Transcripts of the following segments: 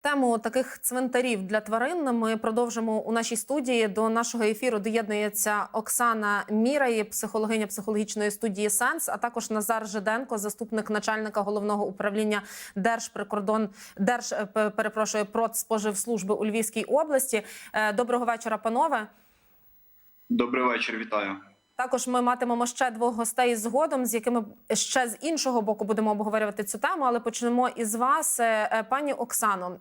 Тему таких цвинтарів для тварин ми продовжимо у нашій студії. До нашого ефіру доєднується Оксана Мірай, психологиня психологічної студії Сенс, а також Назар Жиденко, заступник начальника головного управління Держприкордон Держ е, перепрошую Продспоживслужби у Львівській області. Е, Доброго вечора, панове. Добрий вечір, вітаю. Також ми матимемо ще двох гостей згодом, з якими ще з іншого боку будемо обговорювати цю тему. Але почнемо із вас, Е, е, пані Оксано.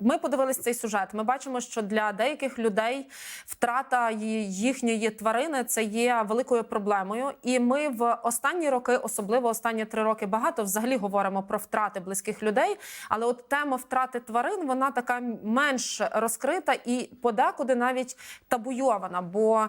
Ми подивилися цей сюжет. Ми бачимо, що для деяких людей втрата їхньої тварини це є великою проблемою. І ми в останні роки, особливо останні три роки, багато взагалі говоримо про втрати близьких людей. Але от тема втрати тварин вона така менш розкрита і подекуди навіть табуйована. Бо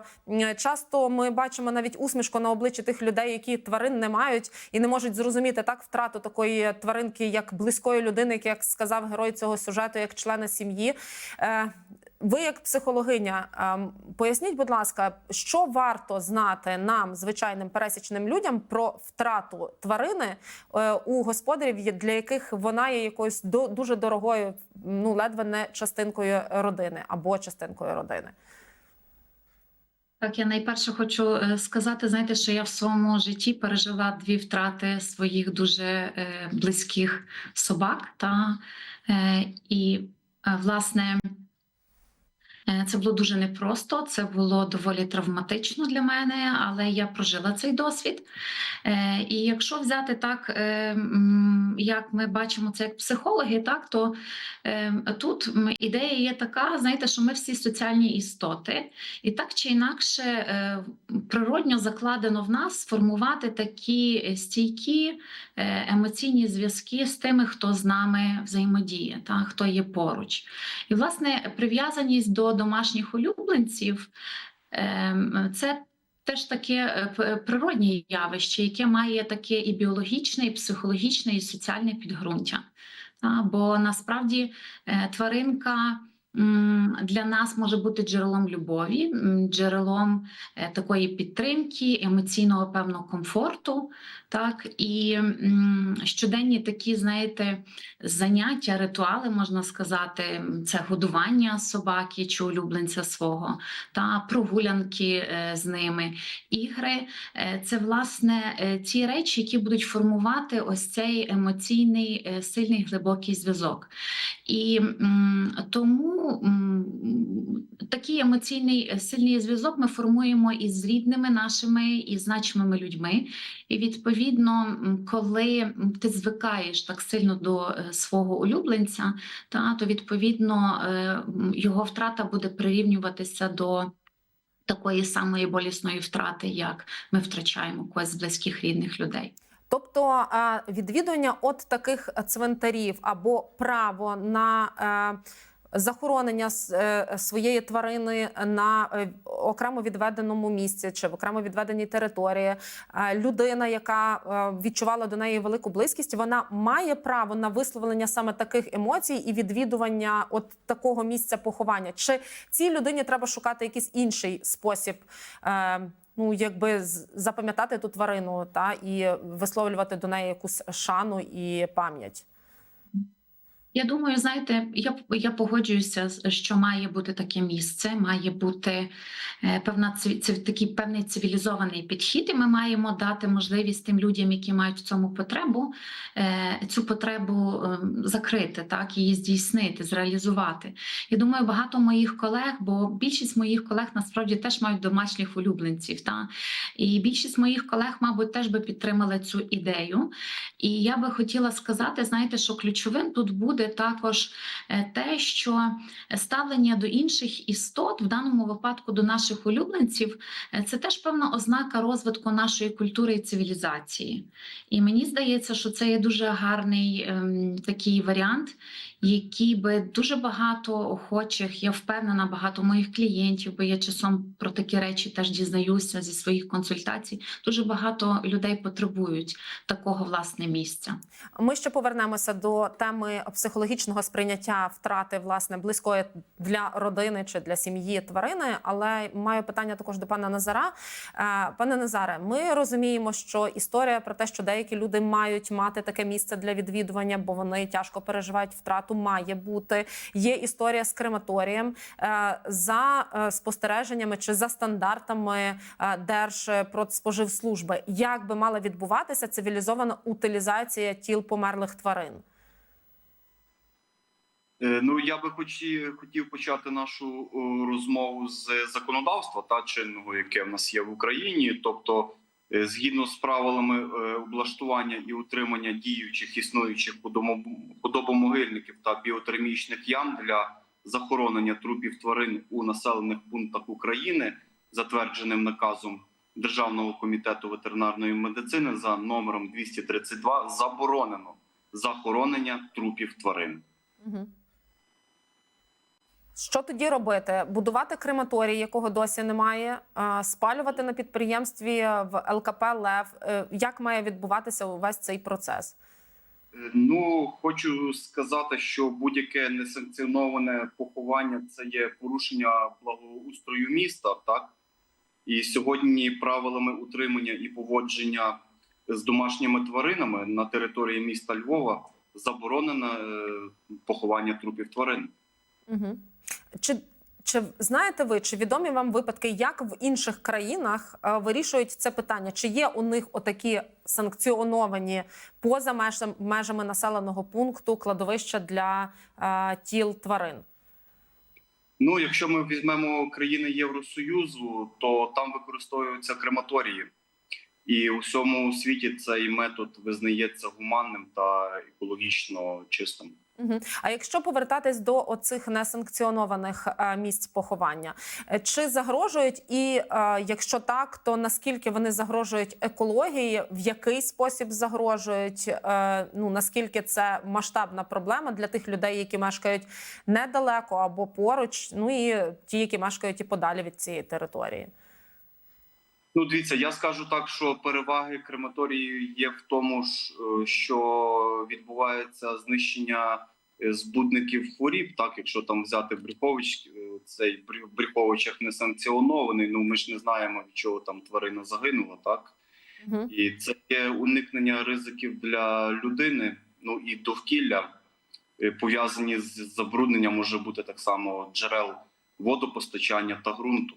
часто ми бачимо навіть усмішку на обличчі тих людей, які тварин не мають і не можуть зрозуміти так втрату такої тваринки, як близької людини, як сказав герой цього сюжету, як члена сім'ї. Е, Ви, як психологиня, ем, поясніть, будь ласка, що варто знати нам, звичайним пересічним людям, про втрату тварини е, у господарів, для яких вона є якоюсь дуже дорогою, ну ледве не частинкою родини або частинкою родини. Так, я найперше хочу е, сказати, знаєте, що я в своєму житті пережила дві втрати своїх дуже е, близьких собак. Та, е, і, е, власне, е, це було дуже непросто, це було доволі травматично для мене, але я прожила цей досвід. Е, І якщо взяти так, е, як ми бачимо це як психологи, так, то е, тут ідея є така, знаєте, що ми всі соціальні істоти. І так чи інакше е, природньо закладено в нас сформувати такі е, стійкі е, емоційні зв'язки з тими, хто з нами взаємодіє, та, хто є поруч. І, власне, прив'язаність до домашніх улюбленців е, це теж таке е, природнє явище, яке має таке і біологічне, і психологічне, і соціальне підґрунтя. Бо насправді е, тваринка для нас може бути джерелом любові, джерелом е, такої підтримки, емоційного певного комфорту. Так, і щоденні такі, знаєте, заняття, ритуали, можна сказати, це годування собаки чи улюбленця свого, та прогулянки е, з ними, ігри. Е, Це власне ті речі, які будуть формувати ось цей емоційний сильний глибокий зв'язок. І м, тому такий емоційний е, сильний зв'язок ми формуємо із рідними нашими і значимими людьми. І відповідно, коли ти звикаєш так сильно до е, свого улюбленця, та то відповідно е, його втрата буде прирівнюватися до. Такої самої болісної втрати, як ми втрачаємо когось з близьких рідних людей. Тобто відвідування от таких цвинтарів або право на захоронення е, своєї тварини на е, окремо відведеному місці чи в окремо відведеній території, е, людина, яка відчувала до неї велику близькість, вона має право на висловлення саме таких емоцій і відвідування от такого місця поховання. Чи цій людині треба шукати якийсь інший спосіб? Ну якби запам'ятати ту тварину та і висловлювати до неї якусь шану і пам'ять. Я думаю, знаєте, я, я погоджуюся, що має бути таке місце, має бути е, певна цив- такий певний цивілізований підхід, і ми маємо дати можливість тим людям, які мають в цьому потребу, е, цю потребу е, закрити, так, її здійснити, зреалізувати. Я думаю, багато моїх колег, бо більшість моїх колег насправді теж мають домашніх улюбленців. Та? І більшість моїх колег, мабуть, теж би підтримали цю ідею. І я би хотіла сказати, знаєте, що ключовим тут буде також е, те, що ставлення до інших істот, в даному випадку до наших улюбленців, е, це теж певна ознака розвитку нашої культури і цивілізації. І мені здається, що це є дуже гарний ем, такий варіант, який би дуже багато охочих, я впевнена, багато моїх клієнтів, бо я часом про такі речі теж дізнаюся зі своїх консультацій. Дуже багато людей потребують такого власне місця. Ми ще повернемося до теми психологічного сприйняття втрати власне близької для родини чи для сім'ї тварини. Але маю питання також до пана Назара. Е, Пане Назаре, ми розуміємо, що історія про те, що деякі люди мають мати таке місце для відвідування, бо вони тяжко переживають втрату сюжету має бути. Є історія з крематорієм Е, за е, спостереженнями чи за стандартами е, Держпродспоживслужби. Як би мала відбуватися цивілізована утилізація тіл померлих тварин? Ну я би хоті- хотів почати нашу розмову з законодавства та чинного, яке в нас є в Україні. Тобто, згідно з правилами е, облаштування і утримання діючих існуючих худобомогильників та біотермічних ям для захоронення трупів тварин у населених пунктах України, затвердженим наказом Державного комітету ветеринарної медицини за номером 232, заборонено захоронення трупів тварин. Угу. Що тоді робити? Будувати крематорій, якого досі немає, е, спалювати на підприємстві в ЛКП Лев. Е, Як має відбуватися увесь цей процес? Е, Ну хочу сказати, що будь-яке несанкціоноване поховання це є порушення благоустрою міста, так і сьогодні правилами утримання і поводження з домашніми тваринами на території міста Львова заборонено поховання трупів тварин. Угу. Чи, чи знаєте ви, чи відомі вам випадки, як в інших країнах е, вирішують це питання? Чи є у них отакі санкціоновані поза межам- межами населеного пункту кладовища для е, тіл тварин? Ну, якщо ми візьмемо країни Євросоюзу, то там використовуються крематорії, і у всьому світі цей метод визнається гуманним та екологічно чистим. А якщо повертатись до оцих несанкціонованих е, місць поховання, е, чи загрожують і е, якщо так, то наскільки вони загрожують екології, в який спосіб загрожують? Ну наскільки це масштабна проблема для тих людей, які мешкають недалеко або поруч, ну і ті, які мешкають і подалі від цієї території? Ну, дивіться, я скажу так, що переваги крематорії є в тому, е, що відбувається знищення е, збудників хворіб. Так, якщо там взяти Брюхович, е, цей в не санкціонований. Ну ми ж не знаємо, від чого там тварина загинула, так. Угу. І це є уникнення ризиків для людини, ну і довкілля пов'язані з забрудненням може бути так само джерел водопостачання та ґрунту.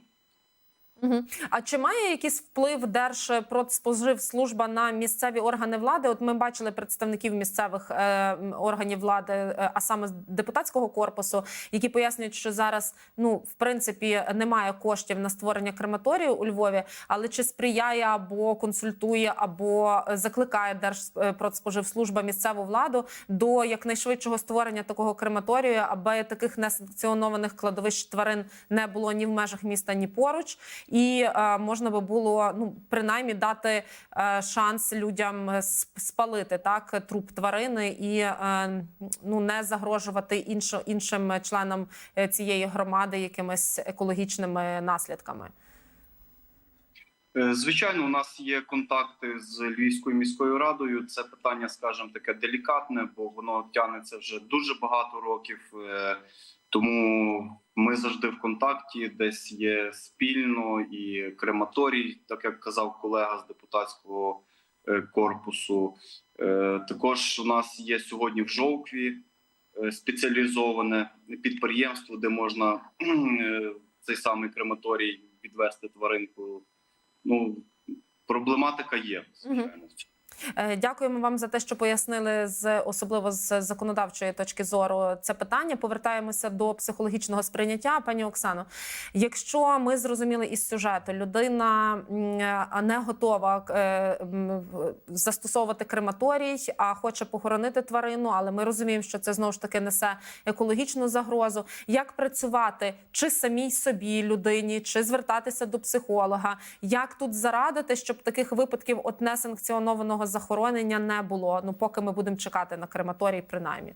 Угу. А чи має якийсь вплив Держпродспоживслужба на місцеві органи влади? От ми бачили представників місцевих е, органів влади, е, а саме з депутатського корпусу, які пояснюють, що зараз ну в принципі немає коштів на створення крематорію у Львові, але чи сприяє або консультує, або закликає Держпродспоживслужба місцеву владу до якнайшвидшого створення такого крематорію, аби таких несанкціонованих кладовищ тварин не було ні в межах міста, ні поруч і е, можна би було ну принаймні дати е, шанс людям спалити так труп тварини і е, ну не загрожувати іншо, іншим членам е, цієї громади якимись екологічними наслідками. Е, Звичайно, у нас є контакти з Львівською міською радою. Це питання, скажімо, таке делікатне, бо воно тягнеться вже дуже багато років. Е, Тому ми завжди в контакті, десь є спільно і крематорій, так як казав колега з депутатського е, корпусу. Е, Також у нас є сьогодні в Жовкві е, спеціалізоване підприємство, де можна цей самий крематорій відвести тваринку. Ну проблематика є звичайно. Е, Дякуємо вам за те, що пояснили з особливо з законодавчої точки зору це питання. Повертаємося до психологічного сприйняття. Пані Оксано, якщо ми зрозуміли із сюжету, людина е, не готова е, застосовувати крематорій, а хоче похоронити тварину, але ми розуміємо, що це знову ж таки несе екологічну загрозу. Як працювати чи самій собі людині, чи звертатися до психолога? Як тут зарадити, щоб таких випадків от несанкціонованого захоронення не було? Ну поки ми будемо чекати на крематорій, принаймні.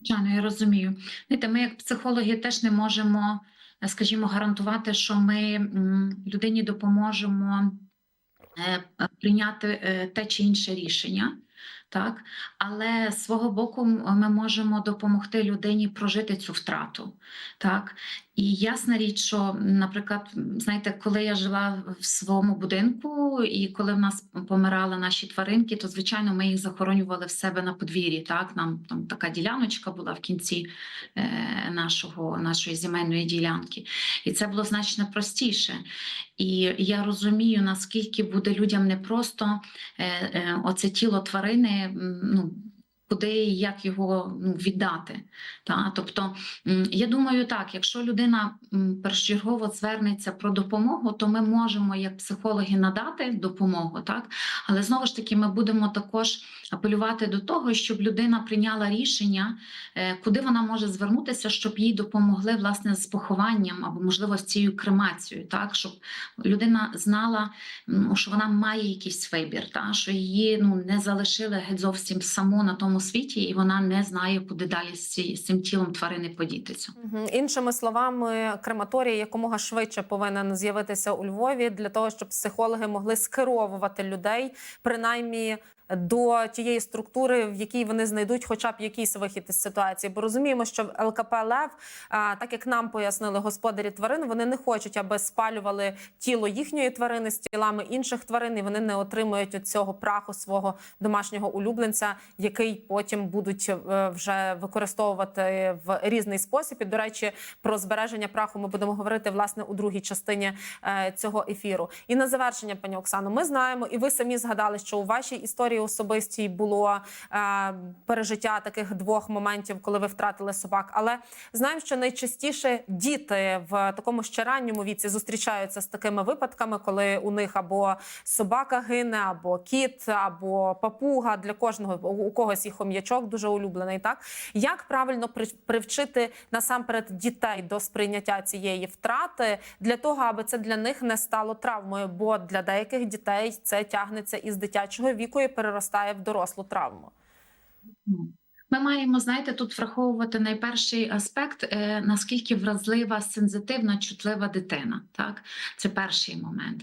Звичайно, я розумію. Знаєте, ми як психологи теж не можемо, е, скажімо, гарантувати, що ми людині допоможемо е, е, прийняти те чи інше рішення. Так? Але з свого боку ми можемо допомогти людині прожити цю втрату. Так? І ясна річ, що, наприклад, знаєте, коли я жила в своєму будинку, і коли в нас помирали наші тваринки, то звичайно ми їх захоронювали в себе на подвір'ї. Так? Нам там така діляночка була в кінці е, нашого, нашої земельної ділянки. І це було значно простіше. І я розумію, наскільки буде людям непросто е, е, оце тіло тварини. М, Ну, Куди і як його ну, віддати. Та? Тобто, я думаю, так, якщо людина першочергово звернеться про допомогу, то ми можемо, як психологи, надати допомогу, так? але знову ж таки, ми будемо також апелювати до того, щоб людина прийняла рішення, е, куди вона може звернутися, щоб їй допомогли власне з похованням або, можливо, з цією кремацією, так? щоб людина знала, що вона має якийсь вибір, та? що її ну, не залишили геть зовсім саму на тому світі, і вона не знає, куди далі з, цим тілом тварини подітися. Іншими словами, крематорій якомога швидше повинен з'явитися у Львові для того, щоб психологи могли скеровувати людей, принаймні. До тієї структури, в якій вони знайдуть хоча б якийсь вихід із ситуації, бо розуміємо, що ЛКП Лев, так як нам пояснили господарі тварин, вони не хочуть, аби спалювали тіло їхньої тварини з тілами інших тварин, і вони не отримують від цього праху свого домашнього улюбленця, який потім будуть е, вже використовувати в різний спосіб. І до речі, про збереження праху ми будемо говорити власне у другій частині е, цього ефіру. І на завершення, пані Оксано, ми знаємо, і ви самі згадали, що у вашій історії особистій було е, пережиття таких двох моментів, коли ви втратили собак. Але знаємо, що найчастіше діти в такому ще ранньому віці зустрічаються з такими випадками, коли у них або собака гине, або кіт, або папуга для кожного у когось і хом'ячок дуже улюблений. Так як правильно при- привчити насамперед дітей до сприйняття цієї втрати для того, аби це для них не стало травмою? Бо для деяких дітей це тягнеться із дитячого віку і переростає в дорослу травму. Ми маємо, знаєте, тут враховувати найперший аспект, е, наскільки вразлива, сензитивна, чутлива дитина. Так, це перший момент.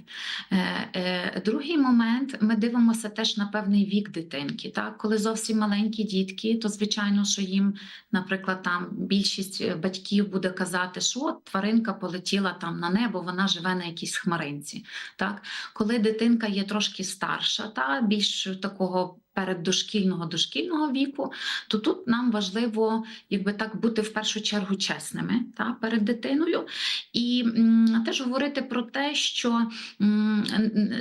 Е, е, другий момент ми дивимося теж на певний вік дитинки. Так, коли зовсім маленькі дітки, то звичайно, що їм, наприклад, там більшість батьків буде казати, що от тваринка полетіла там на небо, вона живе на якійсь хмаринці. Так, коли дитинка є трошки старша, та більш такого переддошкільного дошкільного віку, то тут нам важливо, якби так бути в першу чергу чесними та, перед дитиною, і м, теж говорити про те, що м,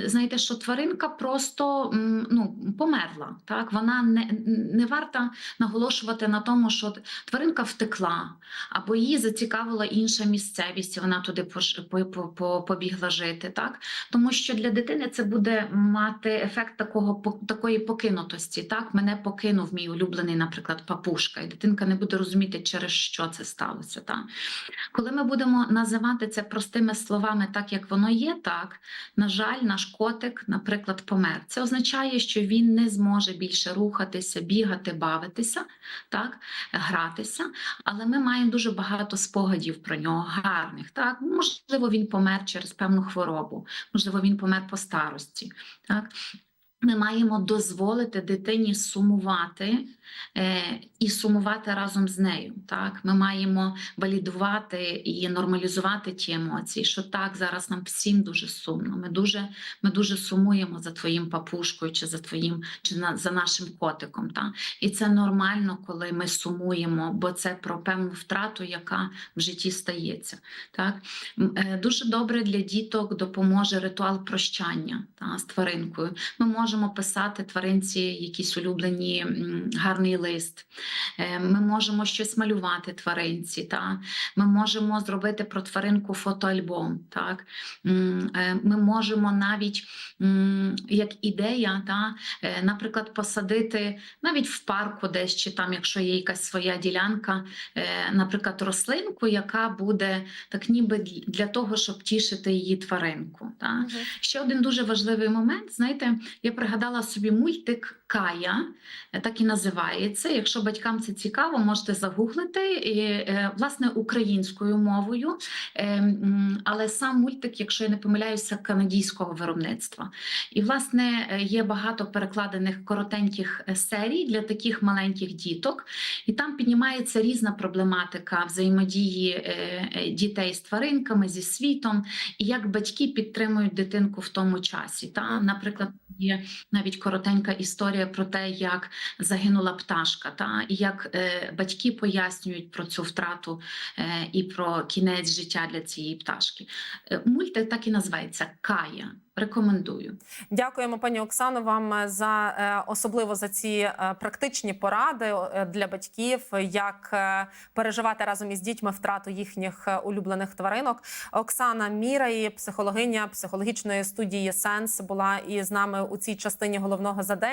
знаєте, що тваринка просто м, ну, померла. Так? Вона не, не варта наголошувати на тому, що тваринка втекла, або її зацікавила інша місцевість, і вона туди побігла жити. Так? Тому що для дитини це буде мати ефект такого такої покинутості. Так, мене покинув мій улюблений, наприклад, папушка, і дитинка не буде розуміти, через що це сталося. Так? Коли ми будемо називати це простими словами, так як воно є, так на жаль, наш котик, наприклад, помер. Це означає, що він не зможе більше рухатися, бігати, бавитися, так, гратися. Але ми маємо дуже багато спогадів про нього, гарних. Так, можливо, він помер через певну хворобу, можливо, він помер по старості. Так. Ми маємо дозволити дитині сумувати е, і сумувати разом з нею. Так? Ми маємо валідувати і нормалізувати ті емоції, що так, зараз нам всім дуже сумно. Ми дуже, ми дуже сумуємо за твоїм папушкою чи за твоїм, чи на, за нашим котиком. Так? І це нормально, коли ми сумуємо, бо це про певну втрату, яка в житті стається. Так? Е, Дуже добре для діток допоможе ритуал прощання та, з тваринкою. Ми можемо писати тваринці якісь улюблені гарний лист. Е, Ми можемо щось малювати тваринці. Та? Ми можемо зробити про тваринку фотоальбом. Так? Е, Ми можемо навіть як ідея, та, е, наприклад, посадити навіть в парку десь, чи там, якщо є якась своя ділянка, наприклад, рослинку, яка буде так ніби для того, щоб тішити її тваринку. Та? Ще один дуже важливий момент. Знаєте, я пригадала собі мультик Кая, е, так і називається. Якщо батькам це цікаво, можете загуглити і, е, власне українською мовою. Е, Але сам мультик, якщо я не помиляюся, канадійського виробництва. І власне є багато перекладених коротеньких серій для таких маленьких діток, і там піднімається різна проблематика взаємодії дітей з тваринками, зі світом, і як батьки підтримують дитинку в тому часі. Та, наприклад, є навіть коротенька історія про те, як загинула пташка, та і як е, батьки пояснюють про цю втрату е, і про кінець життя для цієї пташки. Е, Мультик так і називається Кая. Рекомендую. Дякуємо, пані Оксано, вам е, за е, особливо за ці е, практичні поради для батьків, як переживати разом із дітьми втрату їхніх улюблених тваринок. Оксана Мірай, психологиня психологічної студії Сенс, була і з нами у цій частині головного задання.